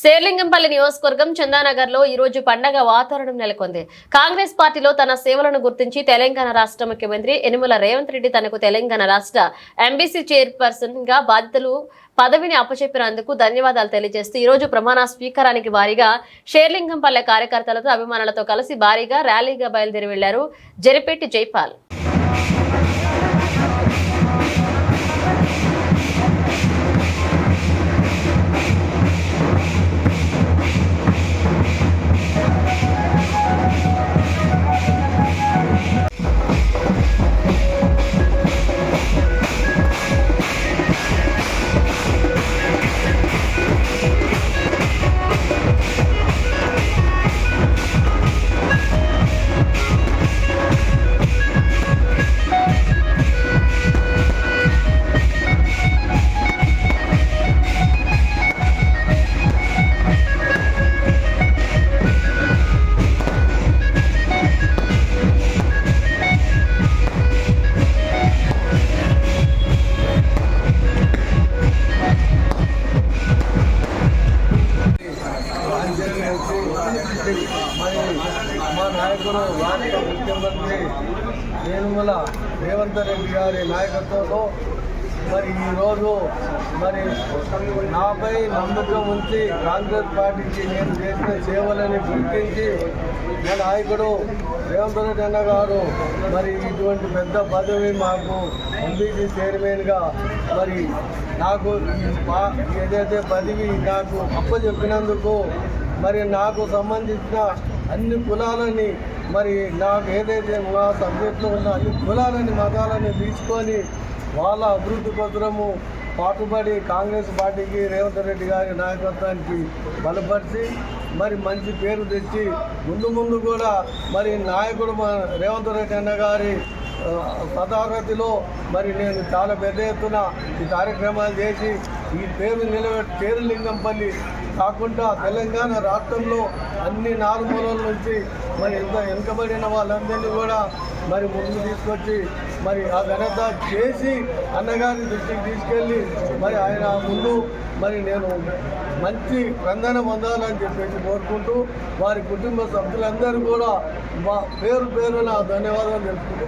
శేర్లింగంపల్లి నియోజకవర్గం చందానగర్లో ఈ రోజు పండగ వాతావరణం నెలకొంది. కాంగ్రెస్ పార్టీలో తన సేవలను గుర్తించి తెలంగాణ రాష్ట్ర ముఖ్యమంత్రి యనుమల రేవంత్ రెడ్డి తనకు తెలంగాణ రాష్ట్ర ఎంబీసీ చైర్పర్సన్గా బాధ్యతలు పదవిని అప్పచెప్పినందుకు ధన్యవాదాలు తెలియజేస్తూ ఈరోజు ప్రమాణ స్వీకారానికి భారీగా షేర్లింగంపల్లె కార్యకర్తలతో అభిమానులతో కలిసి భారీగా ర్యాలీగా బయలుదేరి వెళ్ళారు జరిపెట్టి జైపాల్. మా రాష్ట్ర ముఖ్యమంత్రి వేణుమల రేవంత్ రెడ్డి గారి నాయకత్వంలో మరి ఈరోజు మరి నాపై నమ్మకం ఉంచి కాంగ్రెస్ పార్టీకి నేను చేసిన సేవలని గుర్తించి నా నాయకుడు రేవంత్ రెడ్డి అన్న గారు మరి ఇటువంటి పెద్ద పదవి మాకు ఎంబీసీ చైర్మన్గా మరి నాకు ఏదైతే పదవి నాకు అప్పచెప్పినందుకు మరి నాకు సంబంధించిన అన్ని కులాలని మరి నాకు ఏదైతే మా సబ్జెక్టులో ఉన్న అన్ని కులాలని మతాలని తీసుకొని వాళ్ళ అభివృద్ధి కోసము పాటుపడి కాంగ్రెస్ పార్టీకి రేవంత్ రెడ్డి గారి నాయకత్వానికి బలపరిచి మరి మంచి పేరు తెచ్చి ముందు ముందు కూడా మరి నాయకుడు మా రేవంత్ రెడ్డి అన్న గారి పదాగతిలో మరి నేను చాలా పెద్ద ఎత్తున ఈ కార్యక్రమాలు చేసి ఈ పేరు నిలబెట్టి పేరు లింగంపల్లి కాకుండా తెలంగాణ రాష్ట్రంలో అన్ని నాలుమూలల నుంచి మరి ఇంత వెనుకబడిన వాళ్ళందరినీ కూడా మరి ముందు తీసుకొచ్చి మరి ఆ ఘనత చేసి అన్నగారి దృష్టికి తీసుకెళ్ళి మరి ఆయన ముందు మరి నేను మంచి స్పందన పొందాలని చెప్పేసి కోరుకుంటూ వారి కుటుంబ సభ్యులందరూ కూడా మా పేరు పేరున ధన్యవాదాలు తెలుపుకుంటూ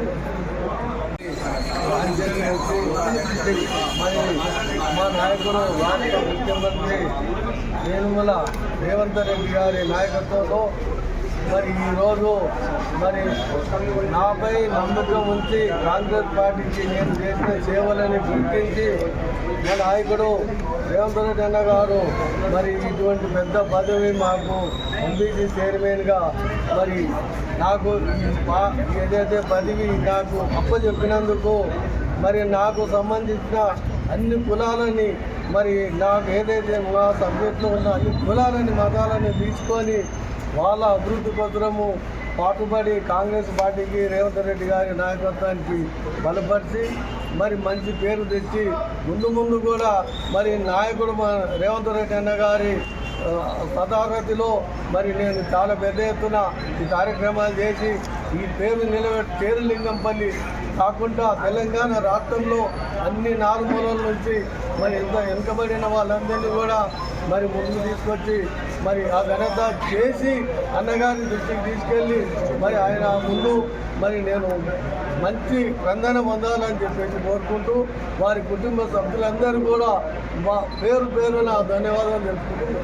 మరి మా నాయకుడు రాష్ట్ర ముఖ్యమంత్రి వేణుమల రేవంత్ రెడ్డి గారి నాయకత్వంలో మరి ఈరోజు మరి నాపై నమ్మకం ఉంచి కాంగ్రెస్ పార్టీకి నేను చేసిన సేవలని గుర్తించి నా నాయకుడు రేవంత్ రెడ్డి అన్న గారు మరి ఇటువంటి పెద్ద పదవి మాకు ఎంబీసీ చైర్మన్గా మరి నాకు ఏదైతే పదవి నాకు అప్పచెప్పినందుకు మరి నాకు సంబంధించిన అన్ని కులాలని మరి నాకు ఏదైతే మా సబ్జెక్టులో ఉన్న అన్ని కులాలని మతాలని తీసుకొని వాళ్ళ అభివృద్ధి కోసము పాటుపడి కాంగ్రెస్ పార్టీకి రేవంత్ రెడ్డి గారి నాయకత్వానికి బలపరిచి మరి మంచి పేరు తెచ్చి ముందు ముందు కూడా మరి నాయకుడు మా రేవంత్ రెడ్డి అన్న గారి తథాగతిలో పదాగతిలో మరి నేను చాలా పెద్ద ఎత్తున ఈ కార్యక్రమాలు చేసి ఈ పేరు నిలబెట్టి పేరు లింగంపల్లి కాకుండా తెలంగాణ రాష్ట్రంలో అన్ని నాలుమూలల నుంచి మరి ఎంత వెనుకబడిన వాళ్ళందరినీ కూడా మరి ముందు తీసుకొచ్చి మరి ఆ ఘనత చేసి అన్నగారి దృష్టికి తీసుకెళ్ళి మరి ఆయన ముందు మరి నేను మంచి స్పందన పొందాలని చెప్పేసి కోరుకుంటూ వారి కుటుంబ సభ్యులందరూ కూడా మా పేరు పేరున ధన్యవాదాలు తెలుపుకుంటూ